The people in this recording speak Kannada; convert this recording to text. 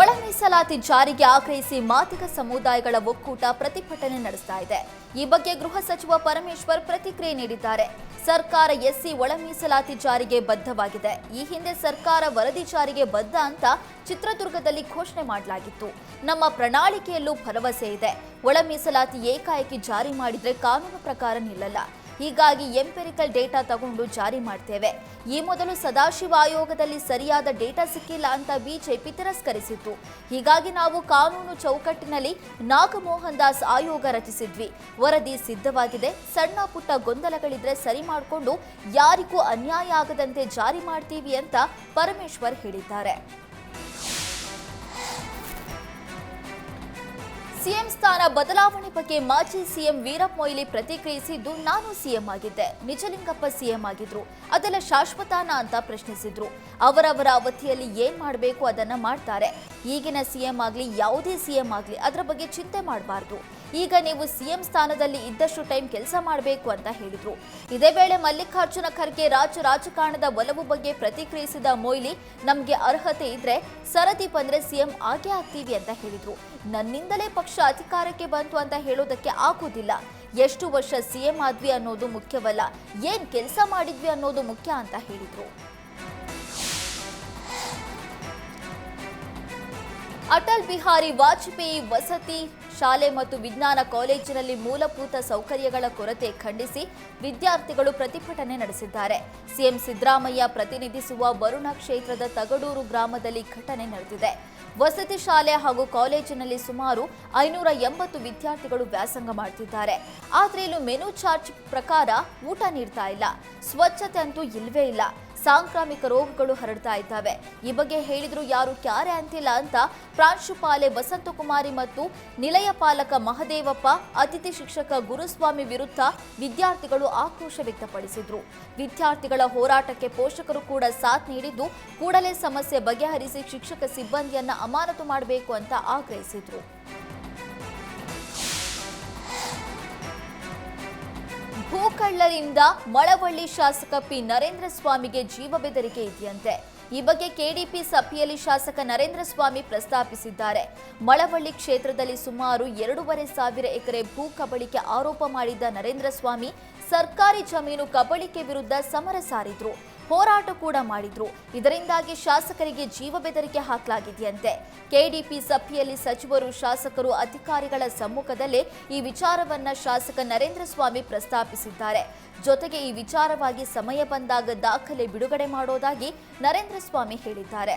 ಒಳ ಮೀಸಲಾತಿ ಜಾರಿಗೆ ಆಗ್ರಹಿಸಿ ಮಾದಿಗ ಸಮುದಾಯಗಳ ಒಕ್ಕೂಟ ಪ್ರತಿಭಟನೆ ನಡೆಸ್ತಾ ಇದೆ. ಈ ಬಗ್ಗೆ ಗೃಹ ಸಚಿವ ಪರಮೇಶ್ವರ್ ಪ್ರತಿಕ್ರಿಯೆ ನೀಡಿದ್ದಾರೆ. ಸರ್ಕಾರ ಎಸ್ಸಿ ಒಳ ಮೀಸಲಾತಿ ಜಾರಿಗೆ ಬದ್ಧವಾಗಿದೆ. ಈ ಹಿಂದೆ ಸರ್ಕಾರ ವರದಿ ಜಾರಿಗೆ ಬದ್ಧ ಅಂತ ಚಿತ್ರದುರ್ಗದಲ್ಲಿ ಘೋಷಣೆ ಮಾಡಲಾಗಿತ್ತು. ನಮ್ಮ ಪ್ರಣಾಳಿಕೆಯಲ್ಲೂ ಭರವಸೆ ಇದೆ. ಒಳ ಮೀಸಲಾತಿ ಏಕಾಏಕಿ ಜಾರಿ ಮಾಡಿದ್ರೆ ಕಾನೂನು ಪ್ರಕಾರ ನಿಲ್ಲಲ್ಲ. ಹೀಗಾಗಿ ಎಂಪೆರಿಕಲ್ ಡೇಟಾ ತಗೊಂಡು ಜಾರಿ ಮಾಡ್ತೇವೆ. ಈ ಮೊದಲು ಸದಾಶಿವ ಆಯೋಗದಲ್ಲಿ ಸರಿಯಾದ ಡೇಟಾ ಸಿಕ್ಕಿಲ್ಲ ಅಂತ ಬಿಜೆಪಿ ತಿರಸ್ಕರಿಸಿತ್ತು. ಹೀಗಾಗಿ ನಾವು ಕಾನೂನು ಚೌಕಟ್ಟಿನಲ್ಲಿ ನಾಗಮೋಹನ್ ದಾಸ್ ಆಯೋಗ ರಚಿಸಿದ್ವಿ. ವರದಿ ಸಿದ್ಧವಾಗಿದೆ. ಸಣ್ಣ ಪುಟ್ಟ ಗೊಂದಲಗಳಿದ್ರೆ ಸರಿ ಮಾಡಿಕೊಂಡು ಯಾರಿಗೂ ಅನ್ಯಾಯ ಆಗದಂತೆ ಜಾರಿ ಮಾಡ್ತೀವಿ ಅಂತ ಪರಮೇಶ್ವರ್ ಹೇಳಿದ್ದಾರೆ. ಸಿಎಂ ಸ್ಥಾನ ಬದಲಾವಣೆ ಬಗ್ಗೆ ಮಾಜಿ ಸಿಎಂ ವೀರಪ್ಪ ಮೊಯ್ಲಿ ಪ್ರತಿಕ್ರಿಯಿಸಿದ್ದು ನಾನು ಸಿಎಂ ಆಗಿದ್ದೆ. ನಿಜಲಿಂಗಪ್ಪ ಸಿಎಂ ಆಗಿದ್ರು. ಅದೆಲ್ಲ ಶಾಶ್ವತಾನ ಅಂತ ಪ್ರಶ್ನಿಸಿದ್ರು. ಅವರವರ ಅವಧಿಯಲ್ಲಿ ಏನ್ ಮಾಡಬೇಕು ಅದನ್ನ ಮಾಡ್ತಾರೆ. ಈಗಿನ ಸಿಎಂ ಆಗ್ಲಿ, ಯಾವುದೇ ಸಿಎಂ ಆಗ್ಲಿ ಅದರ ಬಗ್ಗೆ ಚಿಂತೆ ಮಾಡಬಾರ್ದು. ಈಗ ನೀವು ಸಿಎಂ ಸ್ಥಾನದಲ್ಲಿ ಇದ್ದಷ್ಟು ಟೈಮ್ ಕೆಲಸ ಮಾಡಬೇಕು ಅಂತ ಹೇಳಿದ್ರು. ಇದೇ ವೇಳೆ ಮಲ್ಲಿಕಾರ್ಜುನ ಖರ್ಗೆ ರಾಜ್ಯ ರಾಜಕಾರಣದ ಒಲವು ಬಗ್ಗೆ ಪ್ರತಿಕ್ರಿಯಿಸಿದ ಮೊಯ್ಲಿ, ನಮ್ಗೆ ಅರ್ಹತೆ ಇದ್ರೆ ಸರದಿ ಬಂದ್ರೆ ಸಿಎಂ ಆಗೇ ಆಗ್ತೀವಿ ಅಂತ ಹೇಳಿದ್ರು. ನನ್ನಿಂದಲೇ ಪಕ್ಷ ಅಧಿಕಾರಕ್ಕೆ ಬಂತು ಅಂತ ಹೇಳೋದಕ್ಕೆ ಆಗೋದಿಲ್ಲ. ಎಷ್ಟು ವರ್ಷ ಸಿಎಂ ಆದ್ವಿ ಅನ್ನೋದು ಮುಖ್ಯವಲ್ಲ. ಏನ್ ಕೆಲಸ ಮಾಡಿದ್ವಿ ಅನ್ನೋದು ಮುಖ್ಯ ಅಂತ ಹೇಳಿದ್ರು. ಅಟಲ್ ಬಿಹಾರಿ ವಾಜಪೇಯಿ ವಸತಿ ಶಾಲೆ ಮತ್ತು ವಿಜ್ಞಾನ ಕಾಲೇಜಿನಲ್ಲಿ ಮೂಲಭೂತ ಸೌಕರ್ಯಗಳ ಕೊರತೆ ಖಂಡಿಸಿ ವಿದ್ಯಾರ್ಥಿಗಳು ಪ್ರತಿಭಟನೆ ನಡೆಸಿದ್ದಾರೆ. ಸಿಎಂ ಸಿದ್ದರಾಮಯ್ಯ ಪ್ರತಿನಿಧಿಸುವ ವರುಣ ಕ್ಷೇತ್ರದ ತಗಡೂರು ಗ್ರಾಮದಲ್ಲಿ ಘಟನೆ ನಡೆದಿದೆ. ವಸತಿ ಶಾಲೆ ಹಾಗೂ ಕಾಲೇಜಿನಲ್ಲಿ ಸುಮಾರು ಐನೂರ ಎಂಬತ್ತು ವಿದ್ಯಾರ್ಥಿಗಳು ವ್ಯಾಸಂಗ ಮಾಡ್ತಿದ್ದಾರೆ. ಆದರೆ ಇಲ್ಲೂ ಮೆನು ಚಾರ್ಜ್ ಪ್ರಕಾರ ಊಟ ನೀಡ್ತಾ ಇಲ್ಲ. ಸ್ವಚ್ಛತೆ ಅಂತೂ ಇಲ್ಲವೇ ಇಲ್ಲ. ಸಾಂಕ್ರಾಮಿಕ ರೋಗಗಳು ಹರಡ್ತಾ ಇದ್ದಾವೆ. ಈ ಬಗ್ಗೆ ಹೇಳಿದ್ರು ಯಾರು ಕ್ಯಾರೆ ಅಂತಿಲ್ಲ ಅಂತ ಪ್ರಾಂಶುಪಾಲೆ ವಸಂತಕುಮಾರಿ ಮತ್ತು ನಿಲಯ ಪಾಲಕ ಮಹದೇವಪ್ಪ, ಅತಿಥಿ ಶಿಕ್ಷಕ ಗುರುಸ್ವಾಮಿ ವಿರುದ್ಧ ವಿದ್ಯಾರ್ಥಿಗಳು ಆಕ್ರೋಶ ವ್ಯಕ್ತಪಡಿಸಿದ್ರು. ವಿದ್ಯಾರ್ಥಿಗಳ ಹೋರಾಟಕ್ಕೆ ಪೋಷಕರು ಕೂಡ ಸಾಥ್ ನೀಡಿದ್ದು, ಕೂಡಲೇ ಸಮಸ್ಯೆ ಬಗೆಹರಿಸಿ ಶಿಕ್ಷಕ ಸಿಬ್ಬಂದಿಯನ್ನ ಅಮಾನತು ಮಾಡಬೇಕು ಅಂತ ಆಗ್ರಹಿಸಿದ್ರು. ಭೂಕಳ್ಳರಿಂದ ಮಳವಳ್ಳಿ ಶಾಸಕ ಪಿ. ನರೇಂದ್ರ ಸ್ವಾಮಿಗೆ ಜೀವ ಬೆದರಿಕೆ ಇದೆಯಂತೆ. ಈ ಬಗ್ಗೆ ಕೆಡಿಪಿ ಸಭೆಯಲ್ಲಿ ಶಾಸಕ ನರೇಂದ್ರ ಸ್ವಾಮಿ ಪ್ರಸ್ತಾಪಿಸಿದ್ದಾರೆ. ಮಳವಳ್ಳಿ ಕ್ಷೇತ್ರದಲ್ಲಿ ಸುಮಾರು ಎರಡೂವರೆ ಸಾವಿರ ಎಕರೆ ಭೂ ಕಬಳಿಕೆ ಆರೋಪ ಮಾಡಿದ್ದ ನರೇಂದ್ರ ಸ್ವಾಮಿ ಸರ್ಕಾರಿ ಜಮೀನು ಕಬಳಿಕೆ ವಿರುದ್ಧ ಸಮರ ಸಾರಿದ್ರು. ಹೋರಾಟ ಕೂಡ ಮಾಡಿದ್ರು. ಇದರಿಂದಾಗಿ ಶಾಸಕರಿಗೆ ಜೀವ ಬೆದರಿಕೆ ಹಾಕಲಾಗಿದೆಯಂತೆ. ಕೆಡಿಪಿ ಸಭೆಯಲ್ಲಿ ಸಚಿವರು ಶಾಸಕರು ಅಧಿಕಾರಿಗಳ ಸಮ್ಮುಖದಲ್ಲೇ ಈ ವಿಚಾರವನ್ನ ಶಾಸಕ ನರೇಂದ್ರ ಸ್ವಾಮಿ ಪ್ರಸ್ತಾಪಿಸಿದ್ದಾರೆ. ಜೊತೆಗೆ ಈ ವಿಚಾರವಾಗಿ ಸಮಯ ಬಂದಾಗ ದಾಖಲೆ ಬಿಡುಗಡೆ ಮಾಡೋದಾಗಿ ನರೇಂದ್ರ ಸ್ವಾಮಿ ಹೇಳಿದ್ದಾರೆ.